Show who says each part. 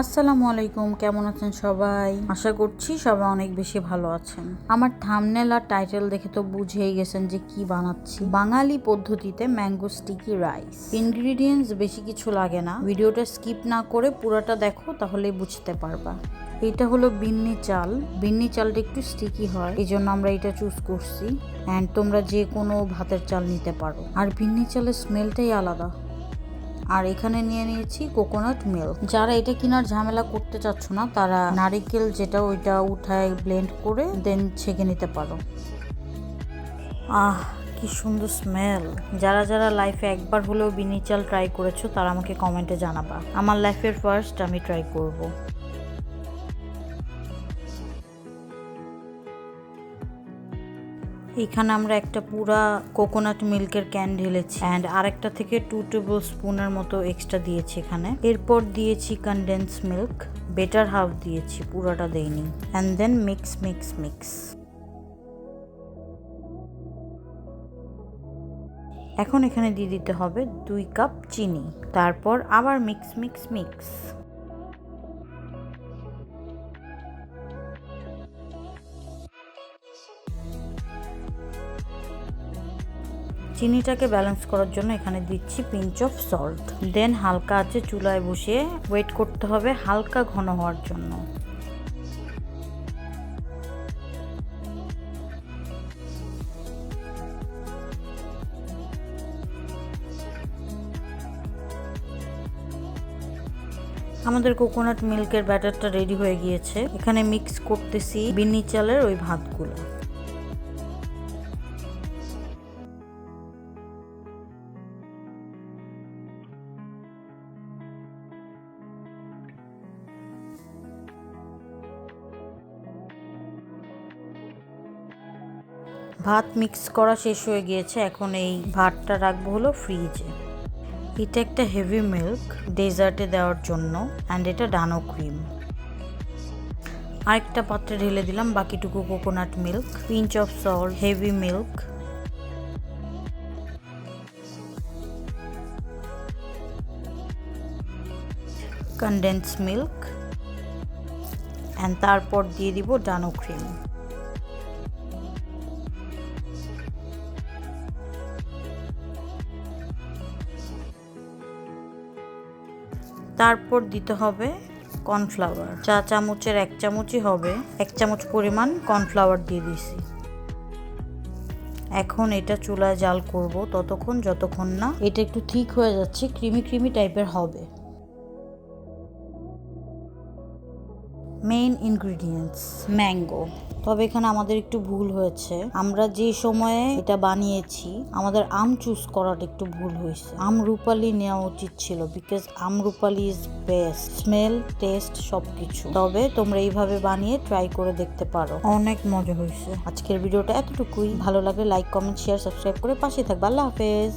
Speaker 1: আসসালামু আলাইকুম, কেমন আছেন সবাই? আশা করছি সবাই অনেক বেশি ভালো আছেন। আমার থামনেল আর টাইটেল দেখে তো বুঝেই গেছেন যে কি বানাচ্ছি। বাঙালি পদ্ধতিতে ম্যাঙ্গো স্টিকি রাইস ইনগ্রিডিয়েন্টস বেশি কিছু লাগে না। ভিডিওটা স্কিপ না করে পুরোটা দেখো, তাহলেই বুঝতে পারবা। এটা হলো বিন্নি চাল। বিন্নি চালটা একটু স্টিকি হয় এই জন্য আমরা এটা চুজ করছি। অ্যান্ড তোমরা যে কোনো ভাতের চাল নিতে পারো। আর বিন্নি চালের স্মেলটাই আলাদা। আর এখানে নিয়ে নিয়েছি কোকোনাট মিল্ক যারা এটা কেনার ঝামেলা করতে চাচ্ছ না, তারা নারিকেল যেটা ওইটা উঠায় ব্লেন্ড করে দেন ছেঁকে নিতে পারো। আহ, কি সুন্দর স্মেল যারা যারা লাইফে একবার হলেও বিনি চাল ট্রাই করেছ, তারা আমাকে কমেন্টে জানাবা। আমার লাইফের ফার্স্ট আমি ট্রাই করব। এখানে আমরা একটা পুরা কোকোনাট মিল্কের ক্যান ঢেলেছি। অ্যান্ড আরেকটা থেকে টু টেবিল স্পুনের মতো এক্সট্রা দিয়েছি এখানে। এরপর দিয়েছি কনডেন্স মিল্ক বেটার হাফ দিয়েছি, পুরাটা দেইনি। And then mix mix mix এখন এখানে দিয়ে দিতে হবে দুই কাপ চিনি। তারপর আবার মিক্স মিক্স মিক্স চিনিটাকে ব্যালেন্স করার জন্য এখানে দিচ্ছি পিঞ্চ অফ সল্ট দেন হালকা আছে চুলায় বসিয়ে ওয়েট করতে হবে হালকা ঘন হওয়ার জন্য। আমাদের কোকোনাট মিল্কের ব্যাটারটা রেডি হয়ে গিয়েছে। এখানে মিক্স করতেছি বিন্নি চালের ওই ভাতগুলো। ভাত মিক্স করা শেষ হয়ে গিয়েছে, এখন এই ভাতটা রাখব হলো ফ্রিজে এটা একটা হেভি মিল্ক ডেজার্টে দেওয়ার জন্য অ্যান্ড এটা ডানো ক্রিম আরেকটা পাত্রে ঢেলে দিলাম বাকিটুকু coconut milk pinch of salt heavy milk condense milk and তারপর দিয়ে দিব ডানো ক্রিম তারপর দিতে হবে কর্নফ্লাওয়ার। চা চামচের এক চামচই হবে। এক চামচ পরিমাণ কর্নফ্লাওয়ার দিয়ে দিছি এখন এটা চুলায় জাল করব ততক্ষণ, যতক্ষণ না এটা একটু ঠিক হয়ে যাচ্ছে, ক্রিমি ক্রিমি টাইপের হবে। মেইন ইনগ্রিডিয়েন্টস ম্যাঙ্গো তবে এখানে আমাদের একটু ভুল হয়েছে। আমরা যে সময়ে এটা বানিয়েছি, আমাদের আম চুজ করাটা একটু ভুল হয়েছে। আম রূপালি নেওয়া উচিত ছিল because Am Rupali is best smell taste সবকিছু। তবে তোমরা এইভাবে বানিয়ে ট্রাই করে দেখতে পারো। অনেক মজা হয়েছে। আজকের ভিডিওটা এতটুকুই। ভালো লাগলে লাইক কমেন্ট শেয়ার সাবস্ক্রাইব করে পাশে থাকবে। আল্লাহ হাফেজ।